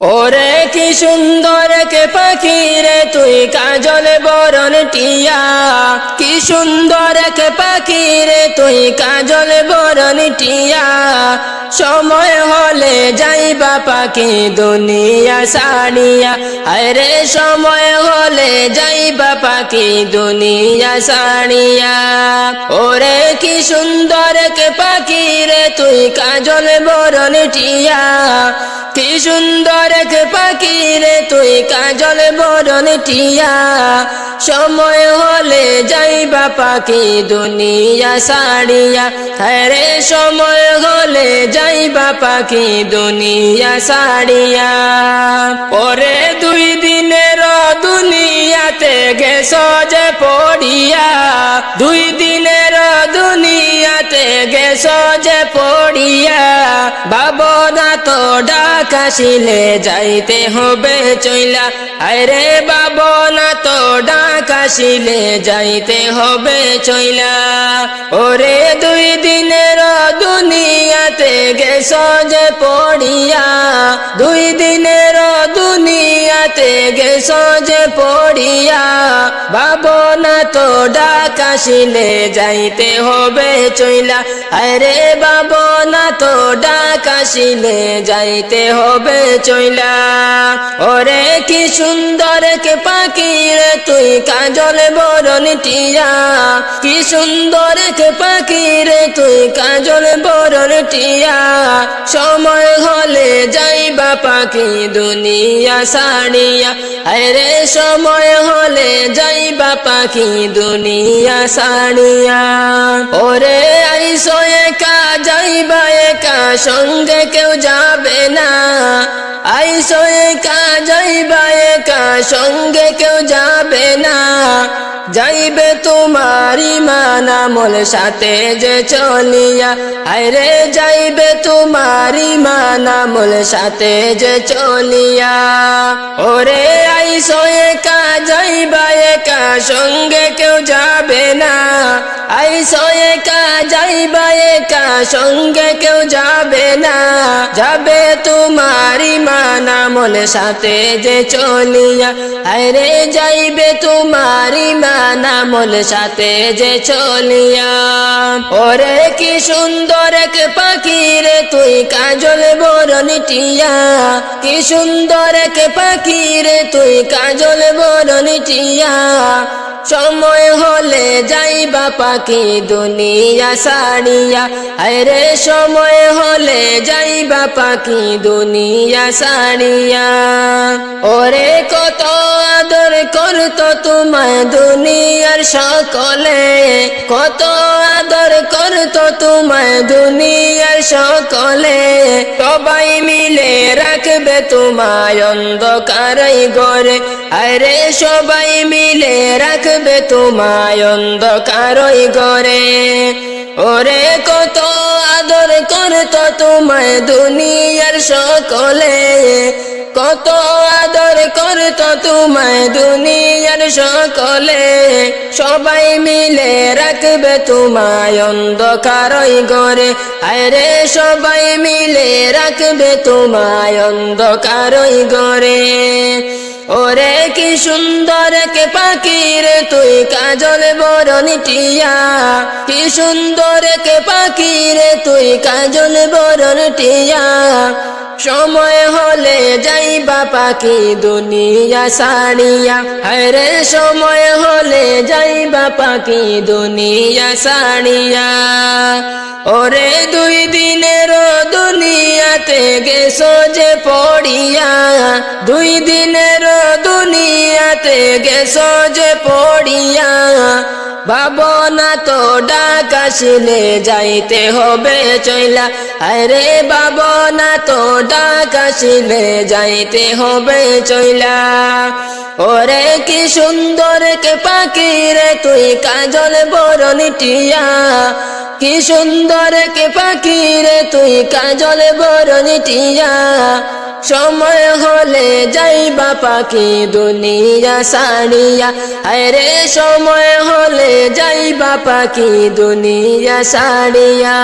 ওরে কি সুন্দর কে পাখি রে তুই কাজল বরণ টিয়া। কি সুন্দর কে পাখি রে তুই কাজল বরণ টিয়া। সময় হলে যাইবা পাখি দুনিয়া সানিয়া আরে সময় হলে যাইবা পাখি দুনিয়া সানিয়া ওরে কি সুন্দর কে পাখি রে, তুই কাজল বরণ টিয়া। কি সুন্দর কে পাখি রে, তুই কাজল বরণ টিয়া। সময় হলে যাইবা পাখি দুনিয়া সাড়িয়া হরে সময় হলে যাইবা পাখি দুনিয়া সাড়িয়া পরে দুই দুনিয়াতে গেছ যে পড়িয়া, দুই দিনের দুনিয়াতে গেছ যে পড়িয়া, বাবনা তো ডাকাশিলে যাইতে হবে চইলা। আরে বাবনা তো ডাকাশিলে যাইতে হবে চইলা। ওরে দুই দিনের দুনিয়াতে গেছ যে পড়িয়া, দুই দিনের দুনিয়াতে গেছ যে পড়িয়া বাবনা তো ডাকাশিলে যাইতে হবে চইলা। আরে বাবনা তো ডাকাশিলে যাইতে হবে চইলা। ওরে কি সুন্দর কে পাখি রে তুই, কাজল বরণ টিয়া কি সুন্দর কে পাখি রে তুই, কাজল বরণ টিয়া সময় পাখি দুনিয়া সাড়িয়া আরে সময় হলে যাইবা পাখি দুনিয়া সাড়িয়া ওরে আইসো একা যাইবা একা, সঙ্গে কেউ যাবে না। আইসো একা যাইবা একা, সঙ্গে কেউ যাবে না। যাইবে তোমারি মানামল সাথে যে চলিয়া। আরে যাইবে তোমারি মানামল সাথে যে চলিয়া। ওরে, আইসো একা, যাইবা একা সঙ্গে আইসো একা যাইবা একা, সঙ্গে কেউ যাবে না। যাবে তোমারি মানামল সাথে যে চলিয়া। আরে যাইবে তোমারি মানামল সাথে যে চলিয়া। ওরে কি সুন্দর এক পাখি রে, তুই কাজল বরণ টিয়া। কি সুন্দর এক পাখি রে, তুই কাজল বরণ টিয়া। সময় হলে যাইবা পাখি দুনিয়া সাড়িয়া আরে সময় হলে যাইবা পাখি দুনিয়া সাড়িয়া ওরে, কত আদর করতো তোমায় দুনিয়ার সকলে। কত আদর করতো তোমায় দুনিয়ার সকলে। সবাই মিলে রাখবে তোমায় অন্ধকারাই গড়ে আরে সবাই মিলে রাখবে তোমায় অন্ধকারই গড়ে ওরে কত আদর করতো তোমায় দুনিয়ার সকলে। কত আদর করতো তোমায় দুনিয়ার সকলে। সবাই মিলে রাখবে তোমায় অন্ধকারই গড়ে আরে সবাই মিলে রাখবে তোমায় অন্ধকারই গড়ে ওরে কি সুন্দর কে পাখি রে তুই কাজল বরণ টিয়া কি সুন্দর কে পাখি রে তুই কাজল বরণ টিয়া সময় হলে যাইবা পাখি দুনিয়া সাড়িয়া হরে সময় হলে যাইবা পাখি দুনিয়া সাড়িয়া ওরে দুই দিনের দুনিয়াতে গেছো যে পড়িয়া। দুই দিনের দুনিয়াতে গেছো যে পড়িয়া। বাবনা তো ডাকাশিলে যাইতে হবে চইলা। আরে বাবনা তো ডাকাশিলে যাইতে হবে চইলা। ওরে কি সুন্দর কে পাখি রে তুই কাজল বরণ টিয়া। কি সুন্দর কে পাখি রে তুই কাজল বরণ টিয়া। সময় হলে যাইবা পাখি দুনিয়া সারিয়া। আরে সময় হলে যাইবা পাখি দুনিয়া সাড়িয়া